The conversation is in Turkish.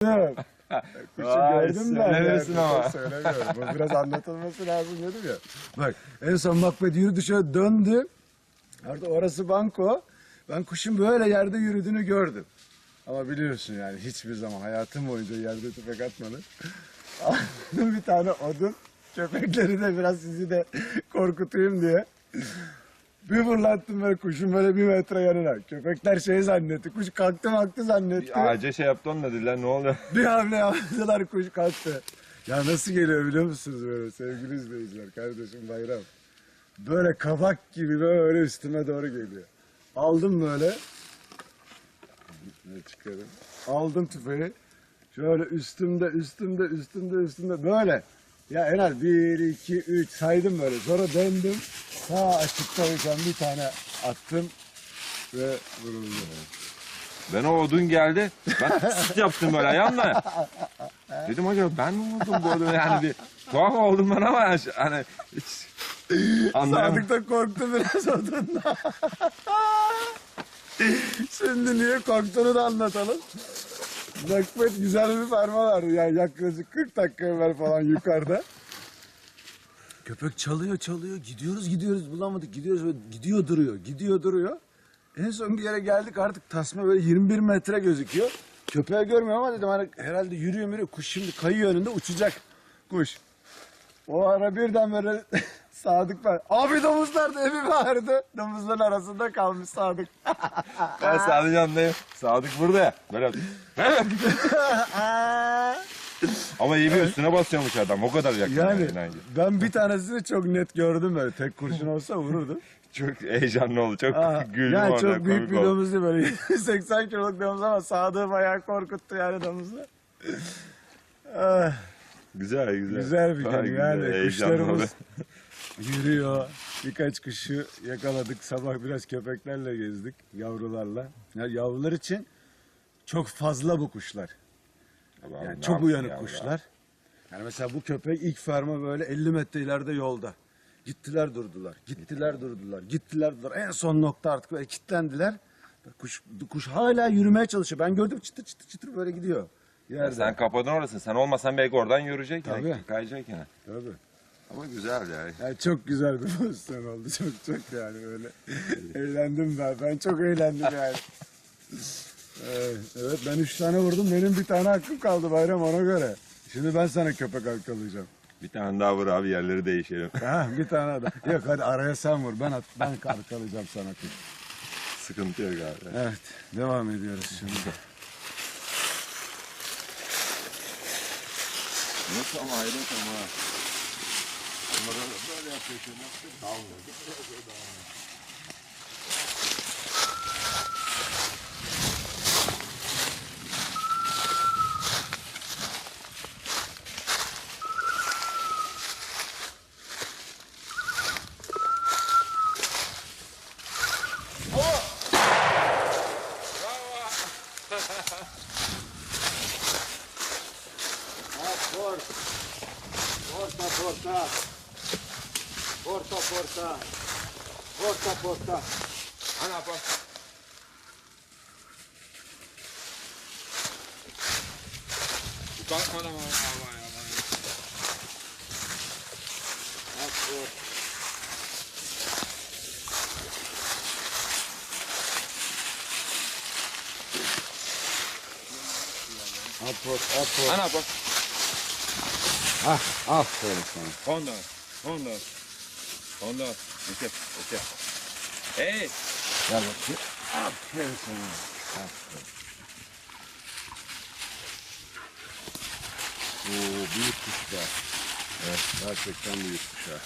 Kuşu Vay, gördün mü? söylemesin Yani, ama. Söylemiyorum. Bu biraz anlatılması lazım dedim ya. Bak en son Macbeth yürüdü şöyle döndü. Artık orası banko. Ben kuşun böyle yerde yürüdüğünü gördüm. Ama biliyorsun yani hiçbir zaman hayatım boyunca yerde tüfek atmadım. Aldım bir tane odun. Köpekleri de biraz sizi de korkutayım diye. Bir fırlattım böyle kuşun böyle bir metre yanına. Köpekler şey zannetti. Kuş kalktı kalktı zannetti. Ağaca şey yaptı onu da dediler ne oluyor? Bir hamle yaptılar kuş kalktı. Ya nasıl geliyor biliyor musunuz böyle sevgili izleyiciler kardeşim bayram. Böyle kabak gibi böyle üstüme doğru geliyor. Aldım böyle. Ne çıkarım? Aldım tüfeği. Şöyle üstümde üstümde üstümde üstümde böyle. Ya en az bir, iki, üç saydım böyle. Sonra döndüm. Sağ açıktayken bir tane attım ve vuruldu. Ben o odun geldi. Ben sıt yaptım böyle ayağımla. Dedim acaba ben mi vurdum bu odunu yani bir tuhaf oldum ben ama hani hiç anlayamadım. Sadık da korktu biraz odundan. Şimdi niye korktuğunu da anlatalım. Macbeth güzel bir ferma vardı yani yaklaşık 40 dakika evvel falan yukarıda. Köpek çalıyor çalıyor gidiyoruz gidiyoruz bulamadık gidiyoruz ve gidiyor duruyor gidiyor duruyor. En son bir yere geldik artık tasma böyle 21 metre gözüküyor. Köpeği görmüyorum ama dedim hani herhalde yürüyor yürüyor kuş şimdi kayıyor önünde uçacak kuş. O ara birden böyle Sadık var. Abi domuzlar da evi vardı. Domuzların arasında kalmış Sadık. Ben Sadık yanındayım. Sadık burada ya. Böyle. ama iyi bir üstüne basıyormuş adam. O kadar yakın. yani Yani. ben bir tanesini çok net gördüm böyle. Tek kurşun olsa vururdum. Çok heyecanlı oldu. Çok Aa, güldüm yani orada. çok büyük bir oldu. domuz değil böyle. 80 kiloluk domuz ama Sadık'ı bayağı korkuttu yani domuzla. Ah, Güzel güzel. güzel bir gün güzel, yani heyecanlı oldu. kuşlarımız yürüyor. Birkaç kuşu yakaladık. Sabah biraz köpeklerle gezdik yavrularla. Yani yavrular için çok fazla bu kuşlar. Abi, Yani çok uyanık ya kuşlar. Yani mesela bu köpek ilk ferma böyle 50 metre ileride yolda. Gittiler durdular. Gittiler durdular. Gittiler durdular. En son nokta artık böyle kilitlendiler. Kuş, kuş hala yürümeye çalışıyor. Ben gördüm çıtır çıtır çıtır böyle gidiyor. Yerde. sen kapadın orasını. Sen olmasan belki oradan yürüyecek. Tabii. Yani, kayacak yine. Tabii. Ama güzel yani. Yani çok güzel bir pozisyon oldu. Çok çok yani böyle. eğlendim ben. Ben çok eğlendim yani. Evet, evet ben üç tane vurdum. Benim bir tane hakkım kaldı bayram ona göre. Şimdi ben sana köpek arkalayacağım. Bir tane daha vur abi yerleri değişelim. Ha bir tane daha. Yok hadi araya sen vur. Ben at, ben arkalayacağım sana. Sıkıntı yok abi. Evet devam ediyoruz şimdi. Nasıl ama hayret ama. Böyle yapıyor şimdi. Порт. Порта, порта. Порта, порта. Порта, порта. Ана, порта. Bak bana bana bana bana. Bak bak. Aport, aport. Ana bak. Ah, aferin sana. Honda. Honda. Honda. Okey. Okey. Hey. Gel bakayım. Aferin sana. Aferin. Oo, büyük kuş be. Evet, gerçekten büyük kuş ha.